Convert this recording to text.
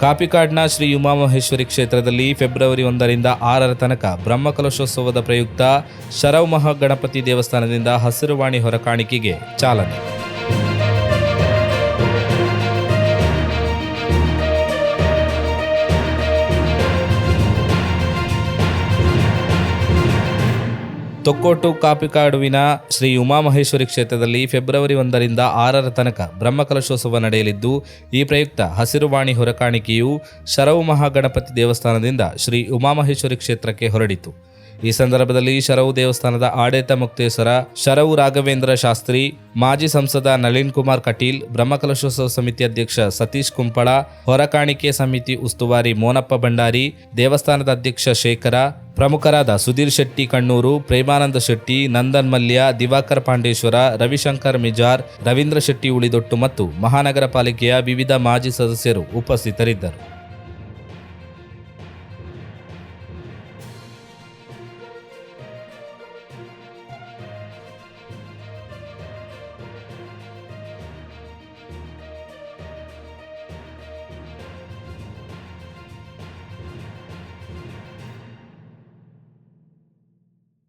ಕಾಪಿಕಾಡ್ನ ಶ್ರೀ ಉಮಾಮಹೇಶ್ವರಿ ಕ್ಷೇತ್ರದಲ್ಲಿ ಫೆಬ್ರವರಿ ಒಂದರಿಂದ ಆರರ ತನಕ ಬ್ರಹ್ಮಕಲಶೋತ್ಸವದ ಪ್ರಯುಕ್ತ ಶರವ್ ಮಹಾಗಣಪತಿ ದೇವಸ್ಥಾನದಿಂದ ಹಸಿರುವಾಣಿ ಹೊರಕಾಣಿಕೆಗೆ ಚಾಲನೆ. ತೊಕ್ಕೋಟು ಕಾಪಿಕಾಡುವಿನ ಶ್ರೀ ಉಮಾಮಹೇಶ್ವರಿ ಕ್ಷೇತ್ರದಲ್ಲಿ ಫೆಬ್ರವರಿ ಒಂದರಿಂದ ಆರರ ತನಕ ಬ್ರಹ್ಮಕಲಶೋತ್ಸವ ನಡೆಯಲಿದ್ದು, ಈ ಪ್ರಯುಕ್ತ ಹಸಿರುವಾಣಿ ಹೊರಕಾಣಿಕೆಯು ಶರವು ಮಹಾಗಣಪತಿ ದೇವಸ್ಥಾನದಿಂದ ಶ್ರೀ ಉಮಾಮಹೇಶ್ವರಿ ಕ್ಷೇತ್ರಕ್ಕೆ ಹೊರಡಿತು. ಈ ಸಂದರ್ಭದಲ್ಲಿ ಶರವು ದೇವಸ್ಥಾನದ ಆಡಳಿತ ಮುಕ್ತೇಶ್ವರ, ಶರವು ರಾಘವೇಂದ್ರ ಶಾಸ್ತ್ರಿ, ಮಾಜಿ ಸಂಸದ ನಳಿನ್ ಕುಮಾರ್ ಕಟೀಲ್, ಬ್ರಹ್ಮಕಲಶೋತ್ಸವ ಸಮಿತಿ ಅಧ್ಯಕ್ಷ ಸತೀಶ್ ಕುಂಪಳ, ಹೊರಕಾಣಿಕೆ ಸಮಿತಿ ಉಸ್ತುವಾರಿ ಮೋನಪ್ಪ ಭಂಡಾರಿ, ದೇವಸ್ಥಾನದ ಅಧ್ಯಕ್ಷ ಶೇಖರ ಪ್ರಮುಖರಾದ ಸುಧೀರ್ ಶೆಟ್ಟಿ ಕಣ್ಣೂರು, ಪ್ರೇಮಾನಂದ ಶೆಟ್ಟಿ, ನಂದನ್ ಮಲ್ಯ, ದಿವಾಕರ್ ಪಾಂಡೇಶ್ವರ, ರವಿಶಂಕರ್ ಮಿಜಾರ್, ರವೀಂದ್ರ ಶೆಟ್ಟಿ ಉಳಿದೊಟ್ಟು ಮತ್ತು ಮಹಾನಗರ ಪಾಲಿಕೆಯ ವಿವಿಧ ಮಾಜಿ ಸದಸ್ಯರು ಉಪಸ್ಥಿತರಿದ್ದರು.